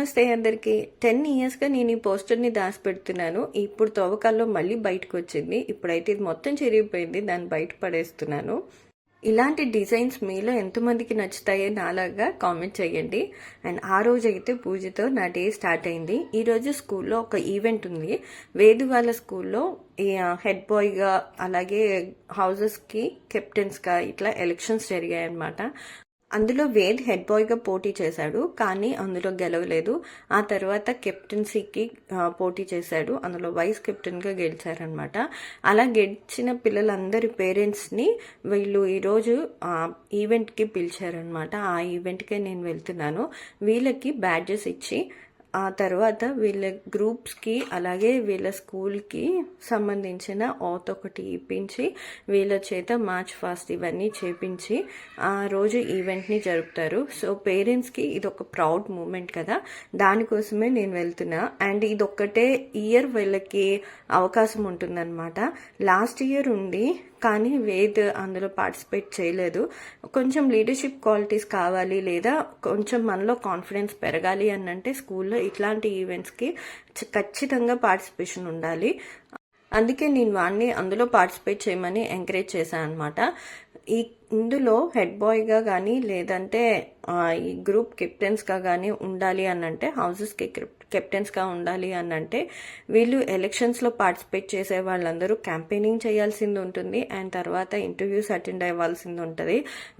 నమస్తే అందరికీ. టెన్ ఇయర్స్గా నేను ఈ పోస్టర్ని దాచిపెడుతున్నాను. ఇప్పుడు తవ్వకాల్లో మళ్ళీ బయటకు వచ్చింది ఇప్పుడైతే ఇది మొత్తం చెరిగిపోయింది. దాన్ని బయట పడేస్తున్నాను. ఇలాంటి డిజైన్స్ మీలో ఎంతమందికి నచ్చుతాయో నాలాగా కామెంట్ చేయండి. అండ్ ఆ రోజు అయితే పూజతో నా డే స్టార్ట్ అయింది. ఈరోజు స్కూల్లో ఒక ఈవెంట్ ఉంది. వేదు వాళ్ళ స్కూల్లో హెడ్ బాయ్గా అలాగే హౌజెస్కి కెప్టెన్స్గా ఇట్లా ఎలక్షన్స్ జరిగాయన్నమాట. అందులో వేద్ హెడ్ బాయ్గా పోటీ చేశాడు కానీ అందులో గెలవలేదు. ఆ తర్వాత కెప్టెన్సీకి పోటీ చేశాడు. అందులో వైస్ కెప్టెన్గా గెలిచారనమాట అలా గెలిచిన పిల్లలందరి పేరెంట్స్ని వీళ్ళు ఈరోజు ఈవెంట్కి పిలిచారనమాట ఆ ఈవెంట్కే నేను వెళ్తున్నాను. వీళ్ళకి బ్యాడ్జెస్ ఇచ్చి ఆ తర్వాత వీళ్ళ గ్రూప్స్కి అలాగే వీళ్ళ స్కూల్కి సంబంధించిన ఆత్ ఒకటి ఇప్పించి వీళ్ళ చేత మార్చ్ ఫాస్ట్ ఇవన్నీ చేపించి ఆ రోజు ఈవెంట్ని జరుపుతారు. సో పేరెంట్స్కి ఇది ఒక ప్రౌడ్ మూమెంట్ కదా. దానికోసమే నేను వెళ్తున్నా. అండ్ ఇది ఒక్కటే ఇయర్ వీళ్ళకి అవకాశం ఉంటుందన్నమాట. లాస్ట్ ఇయర్ ఉండి కానీ వేద్ అందులో పార్టిసిపేట్ చేయలేదు. కొంచెం లీడర్షిప్ క్వాలిటీస్ కావాలి లేదా కొంచెం మనలో కాన్ఫిడెన్స్ పెరగాలి అనంటే స్కూల్లో ఇట్లాంటి ఈవెంట్స్కి ఖచ్చితంగా పార్టిసిపేషన్ ఉండాలి. అందుకే నేను వాడిని అందులో పార్టిసిపేట్ చేయమని ఎంకరేజ్ చేశాను అనమాట ఈ ఇందులో హెడ్ బాయ్గా కానీ లేదంటే ఈ గ్రూప్ కెప్టెన్స్గా కానీ ఉండాలి అని అంటే హౌసెస్కి కెప్టెన్స్గా ఉండాలి అని అంటే వీళ్ళు ఎలక్షన్స్లో పార్టిసిపేట్ చేసే వాళ్ళందరూ క్యాంపెయినింగ్ చేయాల్సింది ఉంటుంది. అండ్ తర్వాత ఇంటర్వ్యూస్ అటెండ్ అవ్వాల్సింది ఉంటుంది.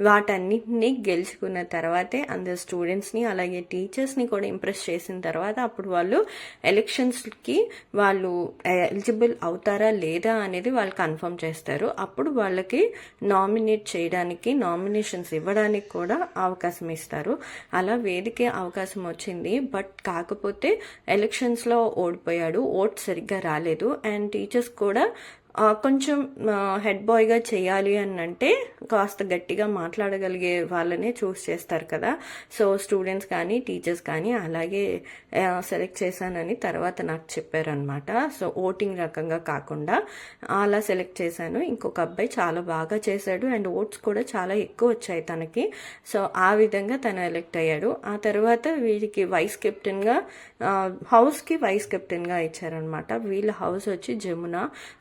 వాటన్నిటిని గెలుచుకున్న తర్వాతే అందరు స్టూడెంట్స్ని అలాగే టీచర్స్ని కూడా ఇంప్రెస్ చేసిన తర్వాత అప్పుడు వాళ్ళు ఎలక్షన్స్కి వాళ్ళు ఎలిజిబుల్ అవుతారా లేదా అనేది వాళ్ళు కన్ఫర్మ్ చేస్తారు. అప్పుడు వాళ్ళకి నామినేట్ చేయడానికి నామినేషన్స్ ఇవ్వడానికి కూడా అవకాశం ఇస్తారు. అలా వేదికే అవకాశం వచ్చింది. బట్ కాకపోతే ఎలక్షన్స్లో ఓడిపోయాడు. ఓట్ సరిగ్గా రాలేదు. అండ్ టీచర్స్ కూడా కొంచెం హెడ్ బాయ్గా చేయాలి అని అంటే కాస్త గట్టిగా మాట్లాడగలిగే వాళ్ళనే చూస్ చేస్తారు కదా. సో స్టూడెంట్స్ కానీ టీచర్స్ కానీ అలాగే సెలెక్ట్ చేశానని తర్వాత నాకు చెప్పారనమాట సో ఓటింగ్ రకంగా కాకుండా అలా సెలెక్ట్ చేశాను. ఇంకొక అబ్బాయి చాలా బాగా చేశాడు అండ్ ఓట్స్ కూడా చాలా ఎక్కువ వచ్చాయి తనకి. సో ఆ విధంగా తను ఎలెక్ట్ అయ్యాడు. ఆ తర్వాత వీరికి వైస్ కెప్టెన్గా హౌస్కి వైస్ కెప్టెన్గా ఇచ్చారనమాట వీళ్ళ హౌస్ వచ్చి జమున.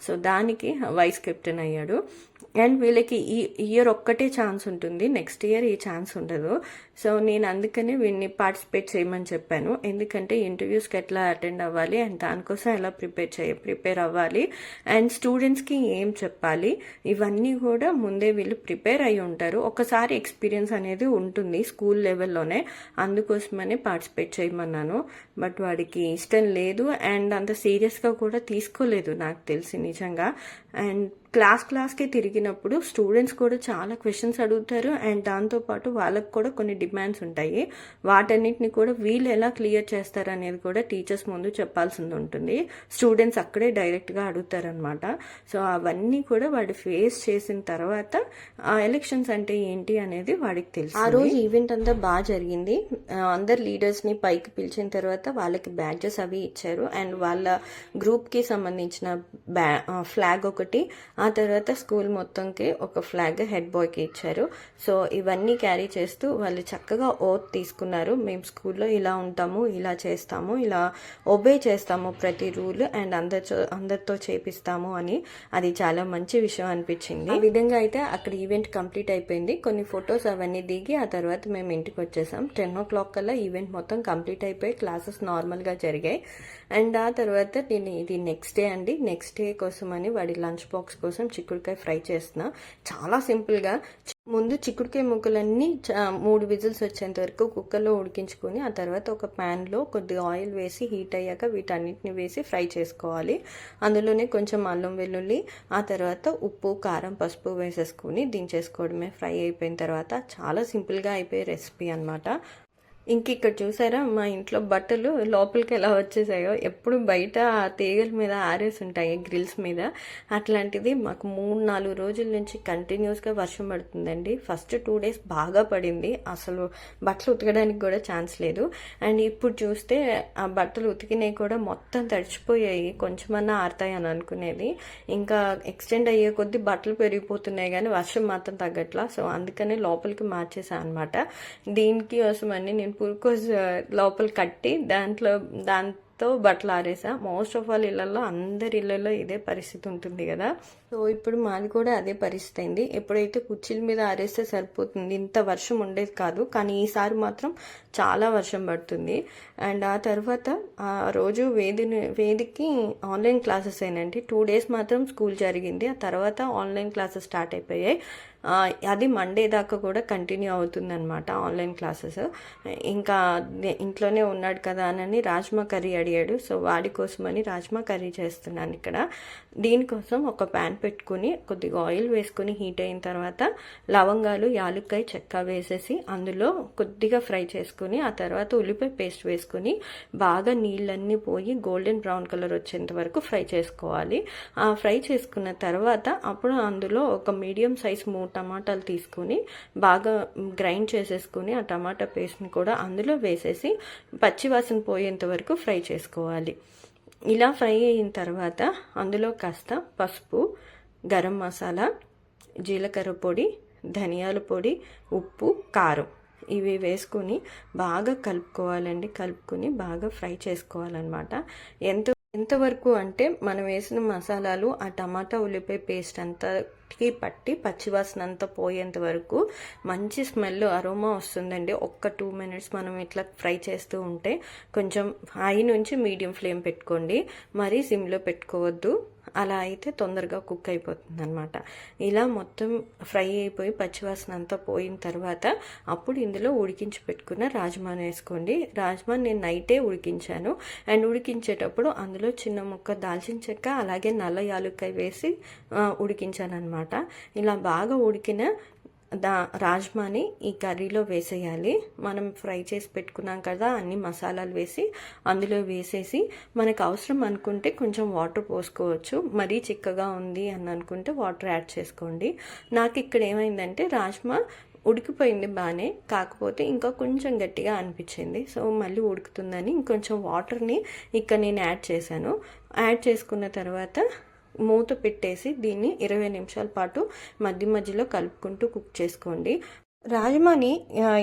సో దాని దానికి వైస్ కెప్టెన్ అయ్యాడు. అండ్ వీళ్ళకి ఈ ఇయర్ ఒక్కటే ఛాన్స్ ఉంటుంది. నెక్స్ట్ ఇయర్ ఈ ఛాన్స్ ఉండదు. సో నేను అందుకనే వీడిని పార్టిసిపేట్ చేయమని చెప్పాను. ఎందుకంటే ఇంటర్వ్యూస్కి ఎట్లా అటెండ్ అవ్వాలి అండ్ దానికోసం ఎలా ప్రిపేర్ చేయ ప్రిపేర్ అవ్వాలి అండ్ స్టూడెంట్స్కి ఏం చెప్పాలి ఇవన్నీ కూడా ముందే వీళ్ళు ప్రిపేర్ అయి ఉంటారు. ఒకసారి ఎక్స్పీరియన్స్ అనేది ఉంటుంది స్కూల్ లెవెల్లోనే అందుకోసమనే పార్టిసిపేట్ చేయమన్నాను. బట్ వాడికి ఇష్టం లేదు అండ్ అంత సీరియస్గా కూడా తీసుకోలేదు నాకు తెలిసి నిజంగా. అండ్ క్లాస్ క్లాస్కి తిరిగినప్పుడు స్టూడెంట్స్ కూడా చాలా క్వశ్చన్స్ అడుగుతారు అండ్ దాంతోపాటు వాళ్ళకు కూడా కొన్ని డిమాండ్స్ ఉంటాయి. వాటన్నిటిని కూడా వీళ్ళు ఎలా క్లియర్ చేస్తారు అనేది కూడా టీచర్స్ ముందు చెప్పాల్సింది ఉంటుంది. స్టూడెంట్స్ అక్కడే డైరెక్ట్గా అడుగుతారనమాట సో అవన్నీ కూడా వాడు ఫేస్ చేసిన తర్వాత ఆ ఎలక్షన్స్ అంటే ఏంటి అనేది వాడికి తెలుసు ఆ రోజు ఈవెంట్ అంతా బాగా జరిగింది. అందరు లీడర్స్ని పైకి పిలిచిన తర్వాత వాళ్ళకి బ్యాడ్జెస్ అవి ఇచ్చారు. అండ్ వాళ్ళ గ్రూప్కి సంబంధించిన బ్యా ఫ్లాగ్ ఒకటి ఆ తర్వాత స్కూల్ మొత్తంకి ఒక ఫ్లాగ్ హెడ్ బాయ్కి ఇచ్చారు. సో ఇవన్నీ క్యారీ చేస్తూ వాళ్ళు చక్కగా ఓత్ తీసుకున్నారు. మేము స్కూల్లో ఇలా ఉంటాము ఇలా చేస్తాము ఇలా ఒబే చేస్తాము ప్రతి రూల్ అండ్ అందరితో అందరితో చేపిస్తాము అని. అది చాలా మంచి విషయం అనిపించింది. ఈ విధంగా అయితే అక్కడ ఈవెంట్ కంప్లీట్ అయిపోయింది. కొన్ని ఫొటోస్ అవన్నీ దిగి ఆ తర్వాత మేము ఇంటికి వచ్చేసాం. టెన్ ఓ క్లాక్ కల్లా ఈవెంట్ మొత్తం కంప్లీట్ అయిపోయి క్లాసెస్ నార్మల్గా జరిగాయి. అండ్ ఆ తర్వాత నేను ఇది నెక్స్ట్ డే అండి. నెక్స్ట్ డే కోసం అని వాడి లంచ్ బాక్స్ కోసం చిక్కుడుకాయ ఫ్రై చేస్తున్నా. చాలా సింపుల్గా ముందు చిక్కుడుకాయ ముక్కలన్నీ మూడు విజిల్స్ వచ్చేంత వరకు కుక్కర్లో ఉడికించుకొని ఆ తర్వాత ఒక ప్యాన్లో కొద్దిగా ఆయిల్ వేసి హీట్ అయ్యాక వీటన్నిటిని వేసి ఫ్రై చేసుకోవాలి. అందులోనే కొంచెం అల్లం వెల్లుల్లి ఆ తర్వాత ఉప్పు కారం పసుపు వేసేసుకొని దించేసుకోవడమే. ఫ్రై అయిపోయిన తర్వాత చాలా సింపుల్గా అయిపోయే రెసిపీ అనమాట ఇంక ఇక్కడ చూసారా? మా ఇంట్లో బట్టలు లోపలికి ఎలా వచ్చేసాయో? ఎప్పుడు బయట ఆ తీగల మీద ఆరేసి ఉంటాయి గ్రిల్స్ మీద. అట్లాంటిది మాకు మూడు నాలుగు రోజుల నుంచి కంటిన్యూస్గా వర్షం పడుతుందండి. ఫస్ట్ టూ డేస్ బాగా పడింది. అసలు బట్టలు ఉతకడానికి కూడా ఛాన్స్ లేదు. అండ్ ఇప్పుడు చూస్తే ఆ బట్టలు ఉతికినవి కూడా మొత్తం తడిచిపోయాయి. కొంచెమన్నా ఆరుతాయి అని అనుకునేది. ఇంకా ఎక్స్టెండ్ అయ్యే కొద్దీ బట్టలు పెరిగిపోతున్నాయి కానీ వర్షం మాత్రం తగ్గట్లా. సో అందుకనే లోపలికి మార్చేసా అనమాట దీనికి కోసమని నేను పురుకోస్ uh, లోపల కట్టి దాంట్లో తో బట్టలు ఆరేసా. మోస్ట్ ఆఫ్ ఆల్ ఇళ్ళలో అందరి ఇళ్ళలో ఇదే పరిస్థితి ఉంటుంది కదా. సో ఇప్పుడు మాది కూడా అదే పరిస్థితి అయింది. ఎప్పుడైతే కుర్చీల మీద ఆరేస్తే సరిపోతుంది ఇంత వర్షం ఉండేది కాదు. కానీ ఈసారి మాత్రం చాలా వర్షం పడుతుంది. అండ్ ఆ తర్వాత ఆ రోజు వేదిని వేదికి ఆన్లైన్ క్లాసెస్ అయినండి టూ డేస్ మాత్రం స్కూల్ జరిగింది. ఆ తర్వాత ఆన్లైన్ క్లాసెస్ స్టార్ట్ అయిపోయాయి. అది మండే దాకా కూడా కంటిన్యూ అవుతుంది అనమాట ఆన్లైన్ క్లాసెస్. ఇంకా ఇంట్లోనే ఉన్నాడు కదా అని రాజ్మా కర్రీ అడిగాడు. సో వాడి కోసమని రాజ్మా కర్రీ చేస్తున్నాను ఇక్కడ. దీనికోసం ఒక ప్యాన్ పెట్టుకుని కొద్దిగా ఆయిల్ వేసుకుని హీట్ అయిన తర్వాత లవంగాలు యాలుక్కాయ చెక్క వేసేసి అందులో కొద్దిగా ఫ్రై చేసుకుని ఆ తర్వాత ఉల్లిపాయ పేస్ట్ వేసుకుని బాగా నీళ్ళన్నీ పోయి గోల్డెన్ బ్రౌన్ కలర్ వచ్చేంత వరకు ఫ్రై చేసుకోవాలి. ఆ ఫ్రై చేసుకున్న తర్వాత అప్పుడు అందులో ఒక మీడియం సైజ్ మూడు టమాటాలు తీసుకుని బాగా గ్రైండ్ చేసేసుకుని ఆ టమాటా పేస్ట్ని కూడా అందులో వేసేసి పచ్చివాసన పోయేంత వరకు ఫ్రై చేసుకోవాలి ఇలా ఫ్రై అయిన తర్వాత అందులో కాస్త పసుపు గరం మసాలా జీలకర్ర పొడి ధనియాల పొడి ఉప్పు కారం ఇవి వేసుకుని బాగా కలుపుకోవాలండి. కలుపుకుని బాగా ఫ్రై చేసుకోవాలన్నమాట. ఎంత ఎంతవరకు అంటే మనం వేసిన మసాలాలు ఆ టమాటా ఉల్లిపాయ పేస్ట్ అంతాకి పట్టి పచ్చివాసన అంతా పోయేంత వరకు మంచి స్మెల్ అరోమా వస్తుందండి. ఒక్క టూ మినిట్స్ మనం ఇట్లా ఫ్రై చేస్తూ ఉంటే కొంచెం హై నుంచి మీడియం ఫ్లేమ్ పెట్టుకోండి. మరీ సిమ్లో పెట్టుకోవద్దు. అలా అయితే తొందరగా కుక్ అయిపోతుంది అనమాట ఇలా మొత్తం ఫ్రై అయిపోయి పచ్చివాసన అంతా పోయిన తర్వాత అప్పుడు ఇందులో ఉడికించి పెట్టుకున్న రాజ్మాని వేసుకోండి. రాజ్మా నేను నైటే ఉడికించాను. అండ్ ఉడికించేటప్పుడు అందులో చిన్న ముక్క దాల్చిన చెక్క అలాగే నల్ల యాలుక్కాయ వేసి ఉడికించాను అనమాట ఇలా బాగా ఉడికిన దా రాజ్మాని ఈ కర్రీలో వేసేయాలి. మనం ఫ్రై చేసి పెట్టుకున్నాం కదా అన్ని మసాలాలు వేసి అందులో వేసేసి మనకు అవసరం అనుకుంటే కొంచెం వాటర్ పోసుకోవచ్చు. మరీ చిక్కగా ఉంది అని అనుకుంటే వాటర్ యాడ్ చేసుకోండి. నాకు ఇక్కడ ఏమైందంటే రాజ్మా ఉడికిపోయింది బాగానే కాకపోతే ఇంకా కొంచెం గట్టిగా అనిపించింది. సో మళ్ళీ ఉడుకుతుందని ఇంకొంచెం వాటర్ని ఇక్కడ నేను యాడ్ చేశాను. యాడ్ చేసుకున్న తర్వాత మూత పెట్టేసి దీన్ని ఇరవై నిమిషాల పాటు మధ్య మధ్యలో కలుపుకుంటూ కుక్ చేసుకోండి. రాజమాని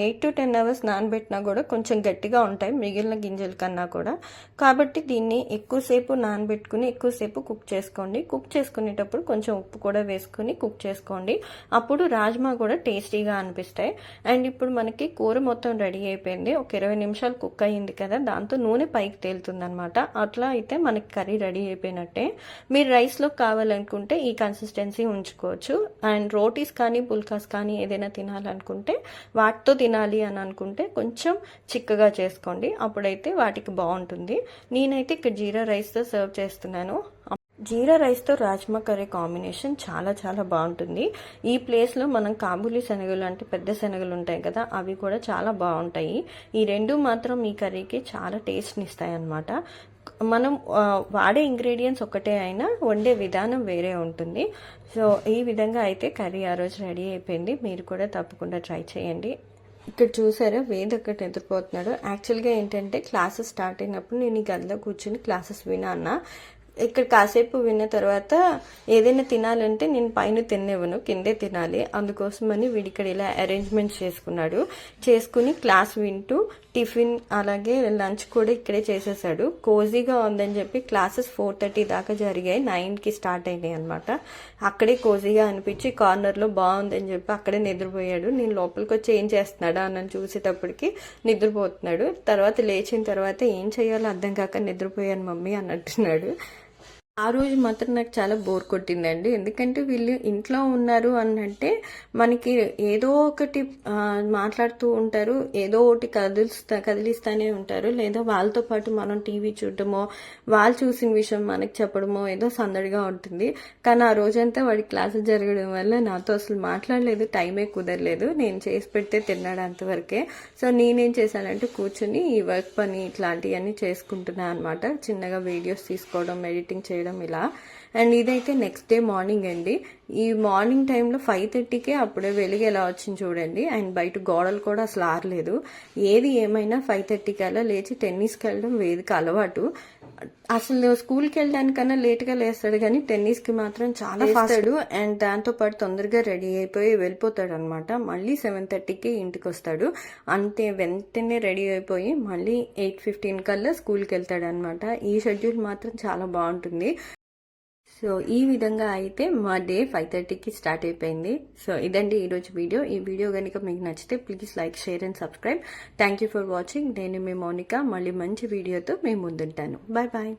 ఎయిట్ టు టెన్ అవర్స్ నానబెట్టినా కూడా కొంచెం గట్టిగా ఉంటాయి మిగిలిన గింజల కన్నా కూడా. కాబట్టి దీన్ని ఎక్కువసేపు నానబెట్టుకుని ఎక్కువసేపు కుక్ చేసుకోండి. కుక్ చేసుకునేటప్పుడు కొంచెం ఉప్పు కూడా వేసుకుని కుక్ చేసుకోండి. అప్పుడు రాజ్మా కూడా టేస్టీగా అనిపిస్తాయి. అండ్ ఇప్పుడు మనకి కూర మొత్తం రెడీ అయిపోయింది. ఒక ఇరవై నిమిషాలు కుక్ అయ్యింది కదా దాంతో నూనె పైకి తేలుతుందనమాట అట్లా అయితే మనకి కర్రీ రెడీ అయిపోయినట్టే. మీరు రైస్లో కావాలనుకుంటే ఈ కన్సిస్టెన్సీ ఉంచుకోవచ్చు. అండ్ రోటీస్ కానీ పుల్కాస్ కానీ ఏదైనా తినాలనుకుంటే వాటితో తినాలి అని అనుకుంటే కొంచెం చిక్కగా చేసుకోండి. అప్పుడైతే వాటికి బాగుంటుంది. నేనైతే ఇక్కడ జీరా రైస్తో సర్వ్ చేస్తున్నాను. జీరా రైస్తో రాజ్మా కర్రీ కాంబినేషన్ చాలా చాలా బాగుంటుంది. ఈ ప్లేస్లో మనం కాబూలీ శనగలు అంటే పెద్ద శనగలు ఉంటాయి కదా అవి కూడా చాలా బాగుంటాయి. ఈ రెండు మాత్రం ఈ కర్రీకి చాలా టేస్ట్ని ఇస్తాయి అన్నమాట మనం వాడే ఇంగ్రీడియంట్స్ ఒకటే అయినా వండే విధానం వేరే ఉంటుంది. సో ఈ విధంగా అయితే కర్రీ ఆ రోజు రెడీ అయిపోయింది. మీరు కూడా తప్పకుండా ట్రై చేయండి. ఇక్కడ చూసారా వేద్ ఒకటి నిద్రపోతున్నాడు యాక్చువల్గా ఏంటంటే క్లాసెస్ స్టార్ట్ అయినప్పుడు నేను ఈ గదిలో కూర్చుని క్లాసెస్ వినా ఇక్కడ కాసేపు విన్న తర్వాత ఏదైనా తినాలంటే నేను పైన తినేవను కిందే తినాలి. అందుకోసమని వీడి ఇక్కడ ఇలా అరేంజ్మెంట్ చేసుకున్నాడు. చేసుకుని క్లాస్ వింటూ టిఫిన్ అలాగే లంచ్ కూడా ఇక్కడే చేసేసాడు. కోజీగా ఉందని చెప్పి క్లాసెస్ ఫోర్ థర్టీ దాకా జరిగాయి. నైన్కి స్టార్ట్ అయినాయి అనమాట అక్కడే కోజీగా అనిపించి కార్నర్లో బాగుందని చెప్పి అక్కడే నిద్రపోయాడు. నేను లోపలికి వచ్చి ఏం చేస్తున్నాడా అని చూసేటప్పటికి నిద్రపోతున్నాడు. తర్వాత లేచిన తర్వాత ఏం చేయాలో అర్థం కాక నిద్రపోయాను మమ్మీ అన్నట్టున్నాడు. ఆ రోజు మాత్రం నాకు చాలా బోర్ కొట్టిందండి. ఎందుకంటే వీళ్ళు ఇంట్లో ఉన్నారు అనంటే మనకి ఏదో ఒకటి మాట్లాడుతూ ఉంటారు ఏదో ఒకటి కదిలిస్తా కదిలిస్తానే ఉంటారు. లేదా వాళ్ళతో పాటు మనం టీవీ చూడటమో వాళ్ళు చూసిన విషయం మనకి చెప్పడమో ఏదో సందడిగా ఉంటుంది. కానీ ఆ రోజంతా వాడి క్లాసులు జరగడం వల్ల నాతో అసలు మాట్లాడలేదు టైమే కుదరలేదు. నేను చేసి పెడితే తిన్నాడు అంతవరకే. సో నేనేం చేశానంటే కూర్చొని ఈ వర్క్ పని ఇట్లాంటివన్నీ చేసుకుంటున్నాను అనమాట చిన్నగా వీడియోస్ తీసుకోవడం ఎడిటింగ్ చేయడం ఇలా. అండ్ ఇదైతే నెక్స్ట్ డే మార్నింగ్ అండి. ఈ మార్నింగ్ టైంలో ఫైవ్ థర్టీకే అప్పుడే వెలుగు ఎలా వచ్చింది చూడండి. అండ్ బయట గోడలు కూడా అసలు ఆరలేదు. ఏది ఏమైనా ఫైవ్ థర్టీకి అలా లేచి టెన్నిస్కి వెళ్ళడం వేదిక అలవాటు. అసలు స్కూల్కి వెళ్ళడానికన్నా లేట్గా లేస్తాడు కానీ టెన్నిస్కి మాత్రం చాలా ఫాస్టాడు అండ్ దాంతో పాటు తొందరగా రెడీ అయిపోయి వెళ్ళిపోతాడు అనమాట మళ్ళీ సెవెన్ థర్టీకి ఇంటికి వస్తాడు అంతే వెంటనే రెడీ అయిపోయి మళ్ళీ ఎయిట్ ఫిఫ్టీన్ కల్లా స్కూల్కి వెళ్తాడు అనమాట ఈ షెడ్యూల్ మాత్రం చాలా బాగుంటుంది. సో ఈ విధంగా అయితే మా డే ఫైవ్ థర్టీకి స్టార్ట్ అయిపోయింది. సో ఇదండి ఈరోజు వీడియో. ఈ వీడియో కనుక మీకు నచ్చితే please like share and subscribe. Thank you for watching నేను మీ మౌనిక. మళ్ళీ మంచి వీడియోతో మేము ముందుంటాను. Bye bye